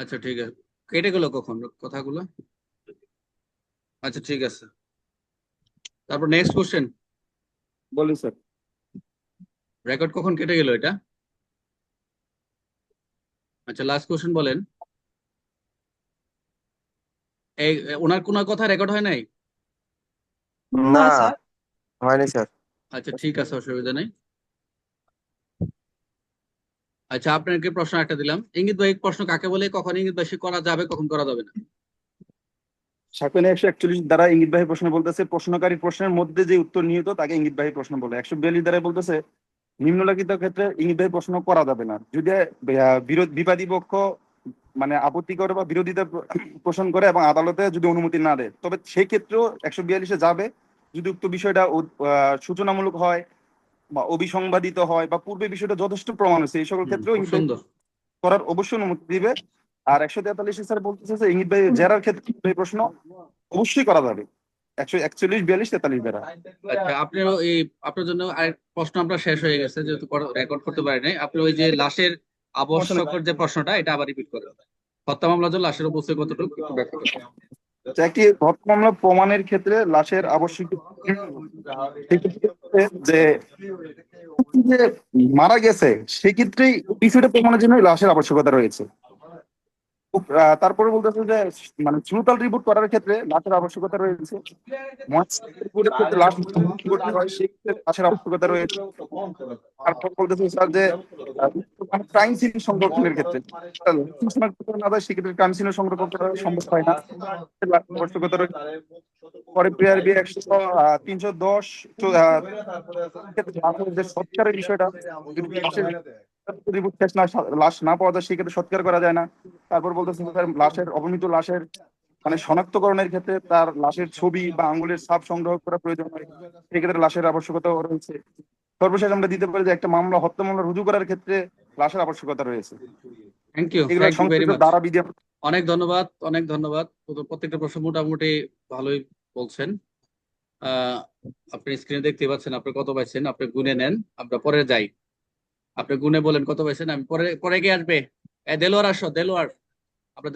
আচ্ছা ঠিক আছে। কেটে গেল কখন? কথাগুলো? আচ্ছা ঠিক আছে। তারপর নেক্সট কোশ্চেন বলি স্যার। রেকর্ড কখন কেটে গেল এটা? আচ্ছা লাস্ট কোশ্চেন বলেন। এই ওনার কোনো কথা রেকর্ড হয় নাই? না হয়নি স্যার। আচ্ছা ঠিক আছে অসুবিধা নেই। আচ্ছা আপনাকে প্রশ্ন একটা দিলাম। ইঙ্গিত বাহিক প্রশ্ন কাকে বলে? কখন ইঙ্গিত বাহিক করা যাবে, কখন করা যাবে না? সাকনে একশো একচল্লিশ দ্বারা ইঙ্গিতবাহী প্রশ্ন বলতেছে, প্রশ্নকারী প্রশ্নের মধ্যে যে উত্তর নিহিত, তাকে ইঙ্গিতবাহী প্রশ্ন বলে। একশো বিয়াল্লিশ দ্বারা বলতেছে, নিম্নলিখিত ক্ষেত্রে ইঙ্গিতবাহী প্রশ্ন করা যাবে না। যদি বিরোধ, বিবাদী পক্ষ মানে আপত্তি করে বা বিরোধিতা পোষণ করে এবং আদালতে যদি অনুমতি না দেয়, তবে সেই ক্ষেত্রেও একশো বিয়াল্লিশে যাবে। যদি উক্ত বিষয়টা সূচনামূলক হয় বা অবিসংবাদিত হয় বা পূর্বে বিষয়টা যথেষ্ট প্রমাণ হচ্ছে এই সকল ক্ষেত্রেও করার অবশ্যই অনুমতি দিবে। আর একশো তেতাল্লিশে স্যার বলতেছে যে ইঙ্গিত ভাই জেরার ক্ষেত্রে প্রশ্ন অবশ্যই করা যাবে। একশো একচল্লিশ বিয়াল্লিশ তেতাল্লিশ দ্বারা আচ্ছা আপনারও এই আপনার জন্য আরেক প্রশ্ন আমরা শেষ হয়ে গেছে যেহেতু রেকর্ড করতে পারি নাই। আপনি ওই যে লাশের আবশ্যকের যে প্রশ্নটা এটা আবার রিপিট করেন। হত্যা মামলার জন্য লাশের উপস্থিত কতটুকু? একটু ব্যাখ্যা করুন। একটি হত্যা মামলা প্রমাণের ক্ষেত্রে লাশের আবশ্যক সেক্ষেত্রে যে মারা গেছে, সেক্ষেত্রেই বিষয়টা প্রমাণের জন্য লাশের আবশ্যকতা রয়েছে। তারপরে বলতেছে যে মানে শ্রুতাল রিপোর্ট করার ক্ষেত্রে লাশের আবশ্যকতা রয়েছে। লাশের আবশ্যকতা রয়েছে। তারপর বলতেছে স্যার যে ক্রাইম সিন সংরক্ষণের ক্ষেত্রে। না যায় সেক্ষেত্রে ক্রাইম সিন সংরক্ষণ করা সম্ভব হয় না। আবশ্যকতা রয়েছে। পরে একশো তিনশো দশ যে সৎকারের বিষয়টা শেষ না লাশ না পাওয়া যায় সেক্ষেত্রে সৎকার করা যায় না। তারপর বলতেছে স্যার লাশের অবমিত লাশের মানে শনাক্তকরণের ক্ষেত্রে তার লাশের ছবি বা আঙ্গুলের ছাপ সংগ্রহ করা প্রয়োজন হয়। সেক্ষেত্রে লাশের আবশ্যকতা রয়েছে। সর্বশেষ আমরা দিতে পারি যে একটা মামলা হত্যা মামলা রুজু করার ক্ষেত্রে লাশের আবশ্যকতা রয়েছে। থ্যাংক ইউ এগুলো থ্যাংক ইউ ভেরি মাচ অনেক ধন্যবাদ অনেক ধন্যবাদ। প্রত্যেকটা প্রশ্ন মোটামুটি ভালোই বলছেন। আপনি স্ক্রিনে দেখতে পাচ্ছেন আপনি কত পাইছেন, আপনি গুনে নেন, আমরা পরে যাই। আপনি গুনে বলেন কত পাইছেন, আমি পরে পরে কে আসবে। এ, দেলোয়ার আসো, দেলোয়ার।